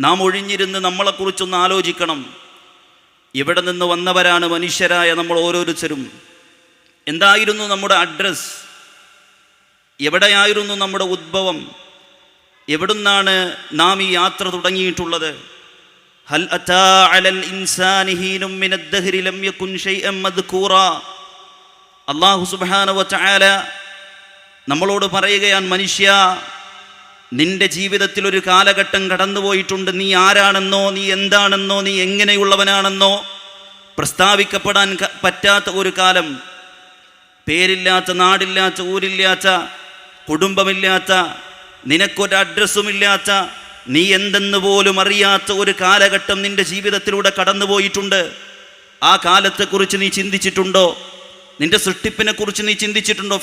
നാം ഒഴിഞ്ഞിരുന്ന് നമ്മളെക്കുറിച്ചൊന്ന് ആലോചിക്കണം. ഇവിടെ നിന്ന് വന്നവരാണ് മനുഷ്യരായ നമ്മൾ ഓരോരുത്തരും. എന്തായിരുന്നു നമ്മുടെ അഡ്രസ്? എവിടെയായിരുന്നു നമ്മുടെ ഉദ്ഭവം? എവിടുന്നാണ് നാം ഈ യാത്ര തുടങ്ങിയിട്ടുള്ളത്? ഹൽ അതാ അലൽ ലം യകുൻ അല്ലാഹു വ തആല നമ്മളോട് പറയുകയാണ് മനുഷ്യ നിന്റെ ജീവിതത്തിൽ ഒരു കാലഘട്ടം കടന്നുപോയിട്ടുണ്ട്. നീ ആരാണെന്നോ നീ എന്താണെന്നോ നീ എങ്ങനെയുള്ളവനാണെന്നോ പ്രസ്താവിക്കപ്പെടാൻ പറ്റാത്ത ഒരു കാലം. പേരില്ലാത്ത നാടില്ലാത്ത ഊരില്ലാത്ത കുടുംബമില്ലാത്ത നിനക്കൊരു അഡ്രസ്സുമില്ലാത്ത നീ എന്തെന്ന് പോലും അറിയാത്ത ഒരു കാലഘട്ടം നിന്റെ ജീവിതത്തിലൂടെ കടന്നുപോയിട്ടുണ്ട്. ആ കാലത്തെക്കുറിച്ച് നീ ചിന്തിച്ചിട്ടുണ്ടോ? നിന്റെ സൃഷ്ടിപ്പിനെ കുറിച്ച് നീ ചിന്തിച്ചിട്ടുണ്ടോ?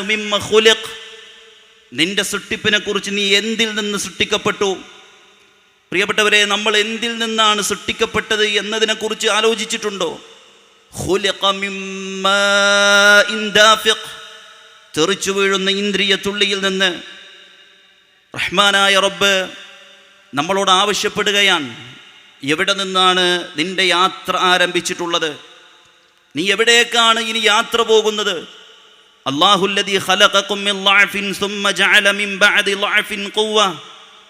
മിമ്മ ഖുലിഖ്. നിന്റെ സൃഷ്ടിപ്പിനെ കുറിച്ച് നീ എന്തിൽ നിന്ന് സൃഷ്ടിക്കപ്പെട്ടു? പ്രിയപ്പെട്ടവരെ നമ്മൾ എന്തിൽ നിന്നാണ് സൃഷ്ടിക്കപ്പെട്ടത് എന്നതിനെക്കുറിച്ച് ആലോചിച്ചിട്ടുണ്ടോ. തെറിച്ചു വീഴുന്ന ഇന്ദ്രിയ തുള്ളിയിൽ നിന്ന്. റഹ്മാനായ റബ്ബ് നമ്മളോട് ആവശ്യപ്പെടുകയാണ്. എവിടെ നിന്നാണ് നിന്റെ യാത്ര ആരംഭിച്ചിട്ടുള്ളത്? നീ എവിടേക്കാണ് ഇനി യാത്ര പോകുന്നത്? അള്ളാഹുല്ലദി خلقكم من ضعف ثم جعل من بعد ضعف قوة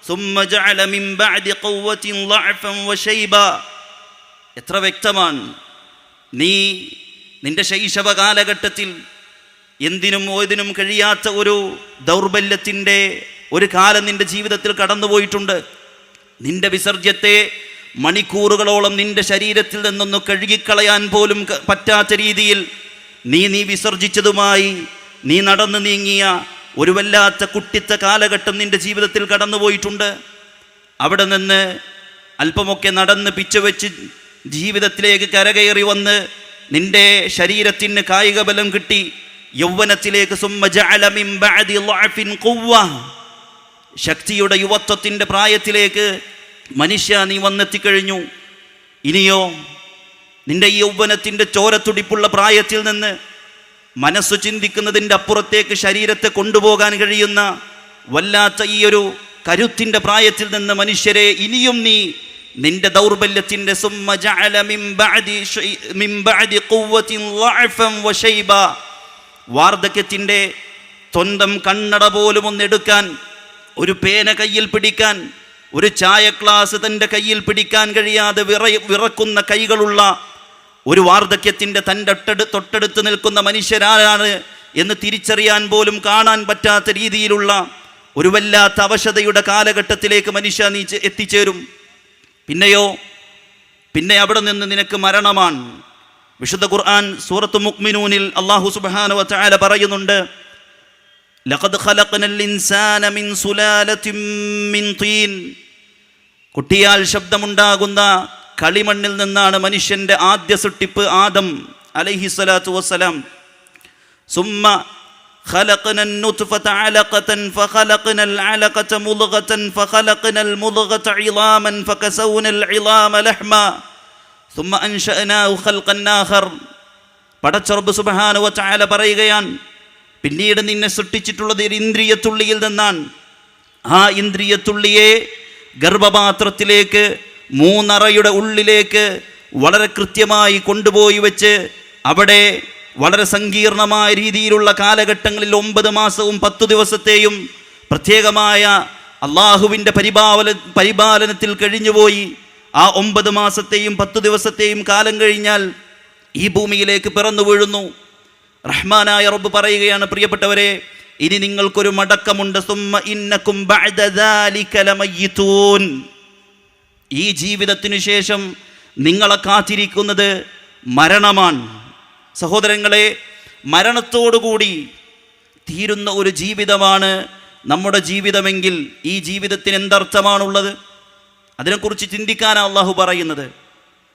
ثم جعل من بعد قوة ضعفا وشيبا എത്ര വ്യക്തമാണ് നീ നിന്റെ ശൈശവ കാലഘട്ടത്തിൽ എന്തിനും ഏതിനും കഴിയാത്ത ഒരു ദൗർബല്യത്തിന്റെ ഒരു കാലം നിന്റെ ജീവിതത്തിൽ കടന്നുപോയിട്ടുണ്ട്. നിന്റെ വിസർജ്യത്തെ മണിക്കൂറുകളോളം നിന്റെ ശരീരത്തിൽ നിന്നൊന്ന് കഴുകിക്കളയാൻ പോലും പറ്റാത്ത രീതിയിൽ നീ നീ വിസർജിച്ചതുമായി നീ നടന്നു നീങ്ങിയ ഒരു വല്ലാത്ത കുട്ടിത്ത കാലഘട്ടം നിന്റെ ജീവിതത്തിൽ കടന്നുപോയിട്ടുണ്ട്. അവിടെ നിന്ന് അല്പമൊക്കെ നടന്ന് പിച്ചവെച്ച് ജീവിതത്തിലേക്ക് കരകയറി വന്ന് നിന്റെ ശരീരത്തിന് കായിക ബലം കിട്ടി. യൗവനത്തിലേക്ക്. ശക്തിയുടെ യുവത്വത്തിന്റെ പ്രായത്തിലേക്ക് മനുഷ്യ നീ വന്നെത്തിക്കഴിഞ്ഞു. ഇനിയോ നിന്റെ ഈ യൗവനത്തിന്റെ ചോരത്തുടിപ്പുള്ള പ്രായത്തിൽ നിന്ന് മനസ്സ് ചിന്തിക്കുന്നതിന്റെ അപ്പുറത്തേക്ക് ശരീരത്തെ കൊണ്ടുപോകാൻ കഴിയുന്ന വല്ലാത്ത ഈ ഒരു കരുത്തിന്റെ പ്രായത്തിൽ നിന്ന് മനുഷ്യരെ ഇനിയും നീ നിന്റെ ദൗർബല്യത്തിന്റെ. വാർദ്ധക്യത്തിന്റെ സ്വന്തം കണ്ണട പോലും ഒന്നെടുക്കാൻ ഒരു പേന കയ്യിൽ പിടിക്കാൻ ഒരു ചായ ക്ലാസ് തന്റെ കയ്യിൽ പിടിക്കാൻ കഴിയാതെ വിറ വിറക്കുന്ന കൈകളുള്ള ഒരു വാർദ്ധക്യത്തിന്റെ തന്റെ തൊട്ടടുത്ത് നിൽക്കുന്ന മനുഷ്യരാരാണ് എന്ന് തിരിച്ചറിയാൻ പോലും കാണാൻ പറ്റാത്ത രീതിയിലുള്ള ഒരു വല്ലാത്ത അവശതയുടെ കാലഘട്ടത്തിലേക്ക് മനുഷ്യ നീ എത്തിച്ചേരും. പിന്നെയോ പിന്നെ അവിടെ നിന്ന് നിനക്ക് മരണമാണ്. വിശുദ്ധ ഖുർആൻ സൂറത്ത് മുക്മിനൂനിൽ അള്ളാഹു സുബാന പറയുന്നുണ്ട് ലഖദ് ഖലഖ്നൽ ഇൻസാന മിൻ മിൻ തീൻ. കുട്ടിയാൽ ശബ്ദമുണ്ടാകുന്ന കളിമണ്ണിൽ നിന്നാണ് മനുഷ്യന്റെ ആദ്യ സൃഷ്ടിപ്പ് ആദം അലൈഹി സ്വലാത്തു വസ്സലാം സുമ്മ خلقنا النطفة علقة فخلقنا العلقة مضغة فخلقنا المضغة عظاما فكسونا العظام لحما ثم أنشأناه خلقا آخر പടച്ചറബ് സുബഹാന വചാല പറയുകയാണ് പിന്നീട് നിന്നെ സൃഷ്ടിച്ചിട്ടുള്ളത് ഒരു ഇന്ദ്രിയത്തുള്ളിയിൽ നിന്നാണ് ആ ഇന്ദ്രിയത്തുള്ളിയെ ഗർഭപാത്രത്തിലേക്ക് മൂന്നറയുടെ ഉള്ളിലേക്ക് വളരെ കൃത്യമായി കൊണ്ടുപോയി വെച്ച് അവിടെ വളരെ സങ്കീർണമായ രീതിയിലുള്ള കാലഘട്ടങ്ങളിൽ ഒമ്പത് മാസവും പത്തു ദിവസത്തെയും പ്രത്യേകമായ അള്ളാഹുവിന്റെ പരിപാലന പരിപാലനത്തിൽ കഴിഞ്ഞുപോയി. ആ ഒമ്പത് മാസത്തെയും പത്തു ദിവസത്തെയും കാലം കഴിഞ്ഞാൽ ഈ ഭൂമിയിലേക്ക് പിറന്നു വീഴുന്നു. റഹ്മാനായ റബ്ബ് പറയുകയാണ് പ്രിയപ്പെട്ടവരെ ഇനി നിങ്ങൾക്കൊരു മടക്കമുണ്ട്. സുമ്മ ഇന്നക്കും. ഈ ജീവിതത്തിനു ശേഷം നിങ്ങളെ കാത്തിരിക്കുന്നത് മരണമാണ്. സഹോദരങ്ങളെ മരണത്തോടുകൂടി തീരുന്ന ഒരു ജീവിതമാണ് നമ്മുടെ ജീവിതമെങ്കിൽ ഈ ജീവിതത്തിന് എന്തർത്ഥമാണുള്ളത്? അതിനെക്കുറിച്ച് ചിന്തിക്കാനാണ് അള്ളാഹു പറയുന്നത്.